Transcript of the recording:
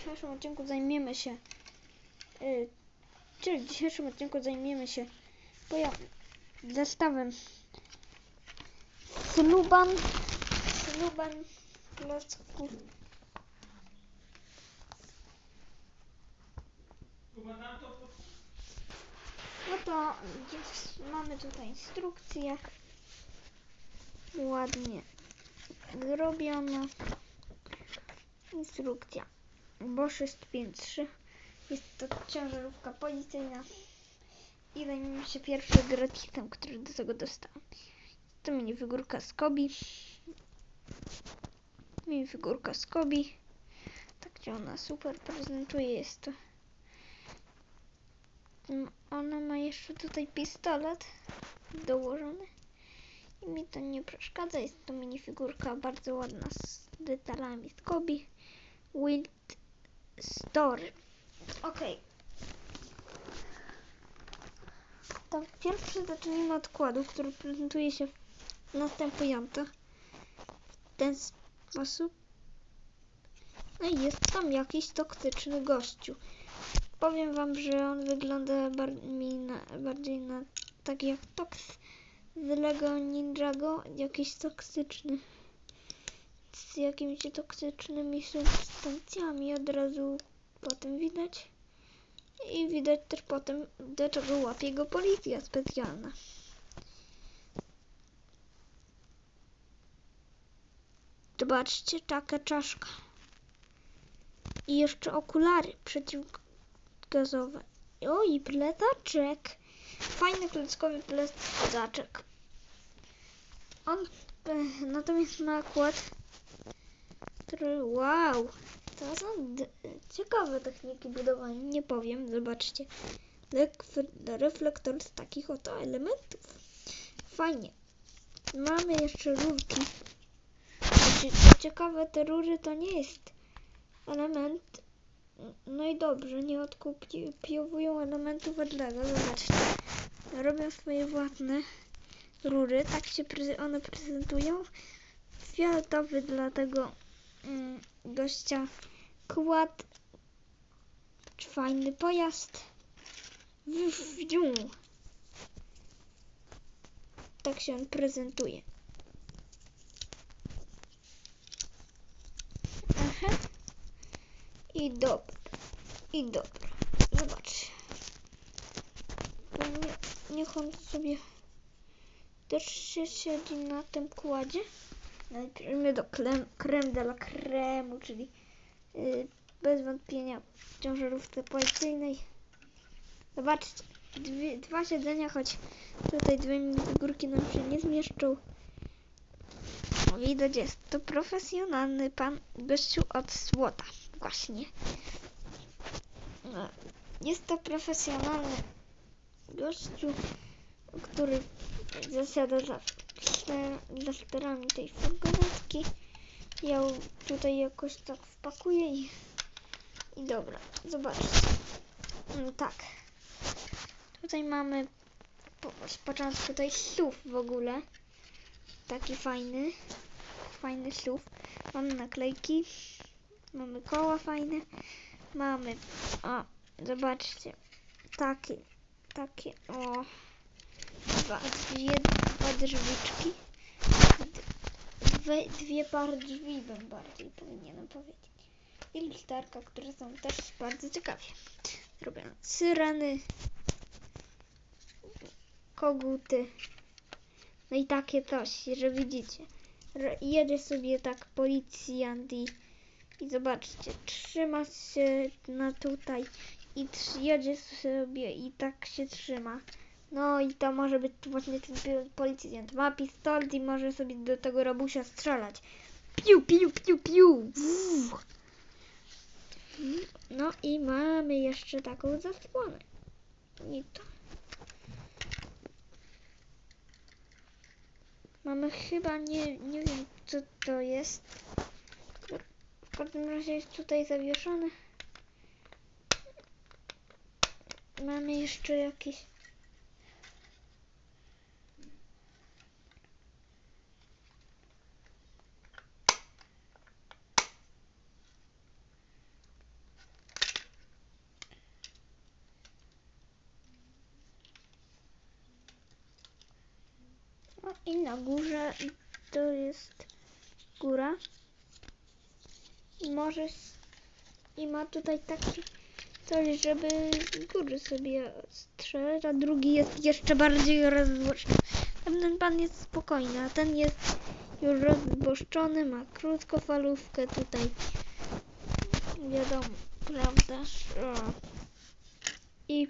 dzisiejszym odcinku zajmiemy się. Yy, czyli w dzisiejszym odcinku zajmiemy się zestawem Sluban. Sluban klocków. No to mamy tutaj instrukcję. Ładnie zrobiona. Instrukcja. Bosch jest 5.3. Jest to ciężarówka policyjna. I zajmiemy się pierwszym gratisem, który do tego dostałem. To minifigurka z Kobi. Minifigurka z Kobi. Tak się ona super prezentuje. Jest to. Mm, Ona ma jeszcze tutaj pistolet dołożony. I mi to nie przeszkadza. Jest to minifigurka bardzo ładna z detalami z Kobi. Wild Story. Okej. To pierwszy zacznijmy od kładu, który prezentuje się następująco. W ten sposób. No i jest tam jakiś toksyczny gościu. Powiem wam, że on wygląda bar mi na, bardziej na tak jak toks z Lego Ninjago, jakiś toksyczny z jakimiś toksycznymi substancjami od razu potem widać. I widać też potem, do czego łapie go policja specjalna. Zobaczcie, taka czaszka. I jeszcze okulary przeciwgazowe. O, i plecaczek. Fajny klockowy plecaczek. On e, natomiast ma kład wow, to są ciekawe techniki budowania, nie powiem, zobaczcie. Lek- reflektor z takich oto elementów. Fajnie. Mamy jeszcze rurki. Znaczy, ciekawe, te rury to nie jest element. No i dobrze, nie odkopiowują elementów od Lego. Zobaczcie. Robią swoje własne rury. Tak się one prezentują. Fioletowy dlatego gościa kład fajny pojazd w, w dół. Tak się on prezentuje. Aha. I dobra. I dobra. Nie, niech on sobie też się siedzi na tym kładzie. Najpierw do krem, creme de la creme, czyli yy, bez wątpienia w ciężarówce policyjnej. Zobaczcie, dwie, dwa siedzenia, choć tutaj dwie figurki nam się nie zmieszczą. Widać jest to profesjonalny pan gościu od złota. Właśnie. No, Jest to profesjonalny gościu, który zasiada za sterami tej furgonetki. Ja tutaj jakoś tak wpakuję i, i dobra, zobaczcie. Mm, Tak. Tutaj mamy po, tutaj SUV w ogóle. Taki fajny. Fajny SUV. Mamy naklejki. Mamy koła fajne. Mamy, o, zobaczcie. Takie, takie, o. Dwa, dwie, dwa drzwiczki. Dwie, dwie pary drzwi bym bardziej powinienem powiedzieć. I lusterka, które są też bardzo ciekawie. Robione syreny, koguty. No i takie coś, że widzicie. Jedzie sobie tak policjant i, i zobaczcie, trzyma się na tutaj i jedzie sobie i tak się trzyma. No i to może być właśnie ten policjant. Ma pistolet i może sobie do tego robusia strzelać. Piu, piu, piu, piu. Uff. No i mamy jeszcze taką zasłonę. I to. Mamy chyba, nie, nie wiem co to jest. W każdym razie jest tutaj zawieszone. Mamy jeszcze jakieś i na górze to jest góra. I możesz i ma tutaj taki coś, żeby z góry sobie strzelać, a drugi jest jeszcze bardziej rozbłożony. Ten pan jest spokojny, a ten jest już rozbłoszczony, ma krótkofalówkę tutaj. Wiadomo, prawda? O. I